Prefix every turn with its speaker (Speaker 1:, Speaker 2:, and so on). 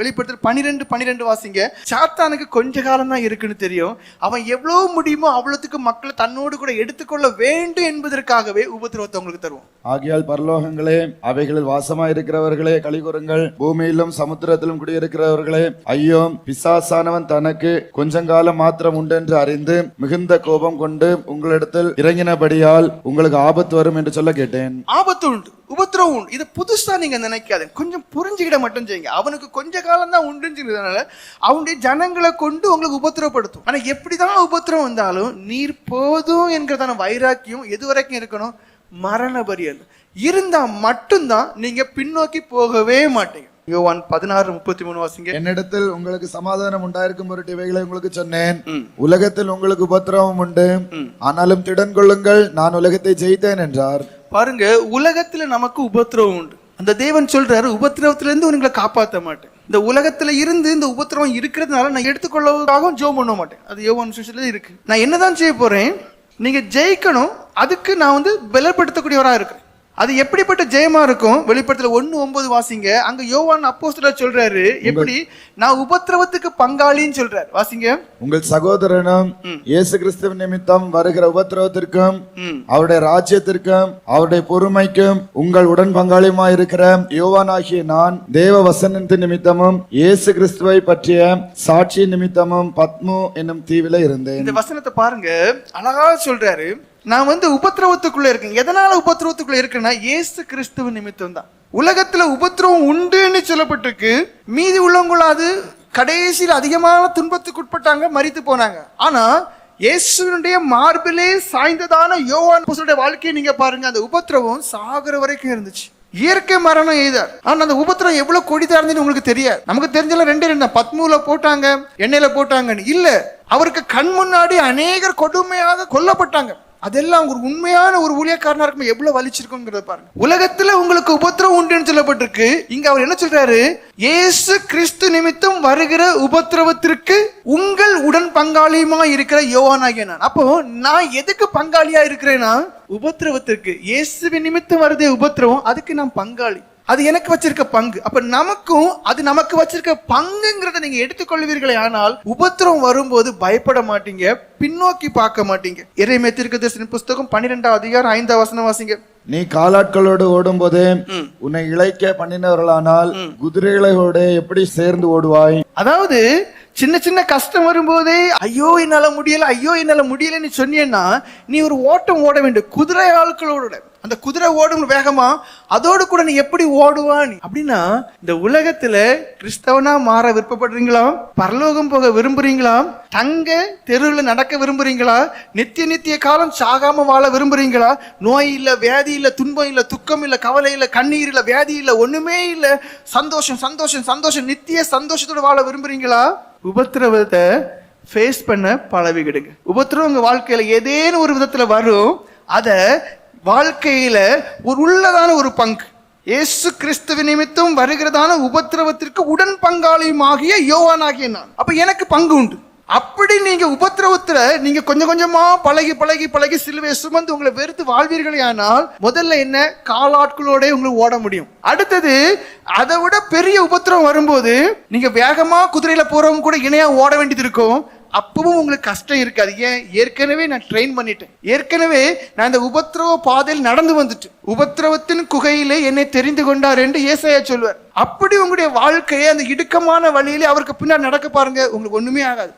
Speaker 1: வெளிப்படுத்தல் பனிரெண்டு பனிரெண்டு வாசிங்க. சாத்தானுக்கு கொஞ்ச காலம் தான் இருக்குன்னு தெரியும். அவன் எவ்வளவு முடியுமோ அவ்வளவுக்கு மக்களை தன்னோடு கூட எடுத்துக்கொள்ள வேண்டும் என்பதற்காகவே உபத்திரவத்தை உங்களுக்கு தருவோம்.
Speaker 2: ஆகையால் பரலோகங்களே அவைகளில் வாசமாயிருக்கிறவர்களே கலிகுறங்கள் பூமியிலும் சமுத்திரத்திலும் குடியிருக்கிறவர்களே ஐயோ பிசாசானவன் தனக்கு கொஞ்சங்காலம் மாத்திரம் உண்டென்று அறிந்து மிகுந்த கோபம் கொண்டு உங்களிடத்தில் இறங்கினபடியால் உங்களுக்கு ஆபத்து வரும் என்று சொல்ல கேட்டேன்.
Speaker 1: ஆபத்து உண்டு. உபத்திரவம் உண்டு. இது புதுசா நீங்க நினைக்காதீங்க. கொஞ்சம் புரிஞ்சுக்கிட மட்டும் செய்யுங்க. அவனுக்கு கொஞ்ச காலம் தான் உண்டுங்கிறதுனால அவனுடைய ஜனங்களை கொண்டு உங்களுக்கு உபத்திரவப்படுத்தும். ஆனா எப்படிதான் உபத்திரவம் வந்தாலும் நீர் போதும் என்கிறதான வைராக்கியம் எது வரைக்கும் இருக்கணும்? மரண பரியல் இருந்தா மட்டும்தான் நீங்க பின்னோக்கி போகவே மாட்டீங்க. யோவான் பதினாறு முப்பத்தி மூணு வாசிங்க.
Speaker 2: என்னிடத்தில் உங்களுக்கு சமாதானம் உண்டாயிருக்கும் பொருட்டு இவைகளை உங்களுக்கு சொன்னேன். உலகத்தில் உங்களுக்கு உபத்திரவம் உண்டு. ஆனாலும் திடன் கொள்ளுங்கள். நான் உலகத்தை ஜெயித்தேன் என்றார்.
Speaker 1: பாருங்க உலகத்துல நமக்கு உபத்திரவம் உண்டு. அந்த தேவன் சொல்றாரு உபத்திரவத்திலேருந்து உங்களை காப்பாற்ற மாட்டேன். இந்த உலகத்துல இருந்து இந்த உபத்திரவம் இருக்கிறதுனால நான் எடுத்துக்கொள்ளவும் ஜோம் பண்ண மாட்டேன். அது யோவான் சுஷத்துல இருக்கு. நான் என்னதான் செய்ய போறேன் நீங்க ஜெயிக்கணும் அதுக்கு நான் வந்து பலப்படுத்தக்கூடியவராக இருக்கிறேன். அது எப்படிப்பட்ட ஜெயமா இருக்கும்? வெளிப்படத்துல ஒண்ணு ஒன்பது வாசிங்க. அங்க யோவான் அப்போஸ்தலர் சொல்றாரு எப்படி? நான் உபத்திரவத்துக்கு பங்காளின்னு சொல்றாரு. வாசிங்க.
Speaker 2: உங்கள் சகோதரனும் இயேசு கிறிஸ்துவின் நிமித்தம் வருகிற உபத்திரவத்திற்கும். அவருடைய ராஜ்யத்திற்கும் அவருடைய பொறுமைக்கும் உங்கள் உடன் பங்காளியுமா இருக்கிற யோவானாகிய நான் தேவ வசனத்தின் நிமித்தமும் இயேசு கிறிஸ்துவை பற்றிய சாட்சி நிமித்தமும் பத்மு என்னும் தீவில இருந்தேன்.
Speaker 1: இந்த வசனத்தை பாருங்க. அழகா சொல்றாரு. நான் வந்து உபத்திரவத்துக்குள்ளே இருக்கேன். எதனால் உபத்திரவத்துக்குள்ளே இருக்கேன்னா ஏசு கிறிஸ்துவ நிமித்தம் தான் உலகத்தில் உபத்திரவம் உண்டுன்னு சொல்லப்பட்டிருக்கு. மீதி உள்ளவங்களாது கடைசியில் அதிகமான துன்பத்துக்கு உட்பட்டாங்க மறித்து போனாங்க. ஆனால் இயேசுனுடைய மார்பிலே சாய்ந்ததான யோவான் புருஷனுடைய வாழ்க்கையை நீங்கள் பாருங்க அந்த உபத்திரவம் சாகுற வரைக்கும் இருந்துச்சு. இயற்கை மரணம் எய்தார். ஆனால் அந்த உபத்திரம் எவ்வளவு கொடிதா இருந்துன்னு உங்களுக்கு தெரியாது. நமக்கு தெரிஞ்சல ரெண்டே ரெண்டு பத்மூல போட்டாங்க எண்ணெயில் போட்டாங்கன்னு. இல்லை அவருக்கு கண் முன்னாடி அநேகர் கொடுமையாக கொல்லப்பட்டாங்க. அதெல்லாம் ஒரு உண்மையான ஒரு ஊழியக்காரனா இருக்கும் எவ்வளவு வலிச்சிருக்குங்கிறத பாருங்க. உலகத்துல உங்களுக்கு உபத்திரம் உண்டுன்னு சொல்லப்பட்டிருக்கு. இங்க அவர் என்ன சொல்றாரு? இயேசு கிறிஸ்து நிமித்தம் வருகிற உபத்திரவத்திற்கு உங்கள் உடன் பங்காளியுமா இருக்கிற யோவானாகிய நான். அப்போ நான் எதுக்கு பங்காளியா இருக்கிறேன்னா உபத்திரவத்திற்கு. இயேசுவின் நிமித்தம் வருதே உபத்திரவம் அதுக்கு நான் பங்காளி. அது எனக்கு வச்சிருக்க பங்கு. அப்ப நமக்கும் அது நமக்கு வச்சிருக்க பங்குங்கிறத நீங்க எடுத்துக்கொள்வீர்களே ஆனால் உபத்திரம் வரும்போது பயப்பட மாட்டீங்க பின்னோக்கி பார்க்க மாட்டீங்க. இறைமை தீர்க்கதரிசன புஸ்தகம் பன்னிரெண்டாம் அதிகாரம் ஐந்தாம் வசனம் வாசிங்க.
Speaker 2: நீ காலாட்களோடு ஓடும்போதே உன்னை இழைக்க பண்ணினவர்களானால் குதிரைகளோடு எப்படி சேர்ந்து ஓடுவாய்?
Speaker 1: அதாவது சின்ன சின்ன கஷ்டம் வரும்போதே ஐயோ என்னால முடியல ஐயோ என்னால முடியலன்னு சொன்னீன்னா நீ ஒரு ஓட்டம் ஓட வேண்டும். குதிரை ஆட்களோட அந்த குதிரை ஓடும் வேகமா அதோடு கூட நீ எப்படி ஓடுவான் அப்படின்னா இந்த உலகத்துல கிறிஸ்தவனா மாற விருப்பப்படுறீங்களா? பரலோகம் போக விரும்புறீங்களா? தங்க தெருவில் நடக்க விரும்புறீங்களா? நித்திய நித்திய காலம் சாகாம வாழ விரும்புறீங்களா? நோய் இல்ல வியாதி இல்ல துன்பம் இல்ல துக்கம் இல்ல கவலை இல்ல கண்ணீர் இல்ல வியாதி இல்ல ஒண்ணுமே இல்ல. சந்தோஷம் சந்தோஷம் சந்தோஷம் நித்திய சந்தோஷத்தோட வாழ விரும்புறீங்களா? உபத்திரவத்தை ஃபேஸ் பண்ண பழவிக்கிடுங்க. உபத்திரம் உங்க வாழ்க்கையில ஏதேனும் ஒரு விதத்துல வரும் அதை வாழ்க்கையில ஒரு உள்ளதான ஒரு பங்கு. இயேசு கிறிஸ்துவ நிமித்தம் வருகிறதான உபத்திரவத்திற்கு உடன் பங்காளியுமாகிய யோவானாகிய நான். அப்ப எனக்கு பங்கு உண்டு. அப்படி நீங்க உபத்திரவத்துல நீங்க கொஞ்சம் கொஞ்சமா பழகி பழகி பழகி சிலுவை சுமந்து உங்களை வெறுத்து வாழ்வீர்களே ஆனால் முதல்ல என்ன? காலாட்களோட உங்களுக்கு ஓட முடியும். அடுத்தது அதை விட பெரிய உபத்திரவம் வரும்போது நீங்க வேகமா குதிரையில போறவங்க கூட இணையா ஓட வேண்டியது இருக்கும். அப்பவும் உங்களுக்கு கஷ்டம் இருக்காது. ஏன்? ஏற்கனவே நான் ட்ரெயின் பண்ணிட்டேன். ஏற்கனவே நான் இந்த உபத்திரவ பாதையில் நடந்து வந்துட்டேன் உபத்திரவத்தின் குகையிலே என்னை தெரிந்து கொண்டார் என்று ஏசையா சொல்வார். அப்படி உங்களுடைய வாழ்க்கையை அந்த இடுக்கமான வழியிலே அவருக்கு பின்னால் நடக்க பாருங்க. உங்களுக்கு ஒண்ணுமே ஆகாது.